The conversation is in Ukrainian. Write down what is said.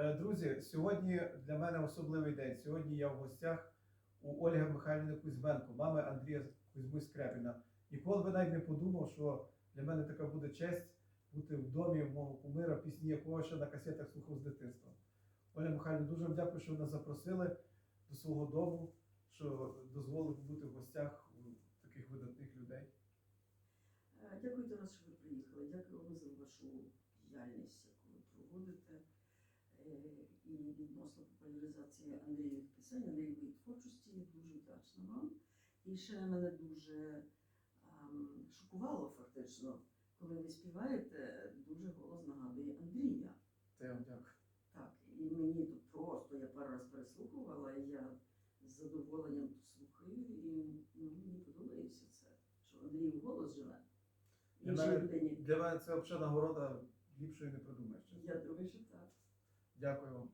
Е, Друзі, сьогодні для мене особливий день. Сьогодні я в гостях у Ольги Михайлівни Кузьменко, мами Андрія Кузьми Скрепіна. Ніколи би навіть не подумав, що для мене така буде честь бути в домі мого кумира, пісні якого ще на касетах слухав з дитинства. Оля Михайлівна, дуже вам дякую, що ви нас запросили до свого дому, що дозволили бути в гостях у таких видатних людей. Е, Дякую Тарас, що ви приїхали. Дякую вам за вашу діяльність, яку ви проводите. Е, І відносно популяризації Андрієвих пісень, Андрієвої творчості. Дуже вдячна вам. І ще мене дуже ем, шокувало фактично, коли ви співаєте, дуже голос нагадує Андрія. Я вам дякую. Так, і мені тут просто я пару раз переслухувала, і я з задоволенням слухаю, і ну, мені подобається це, що Андрій голос живе. Для мене, для мене це взагалі нагорода ліпшої не придумаєш. Я думаю, що так. Дякую вам.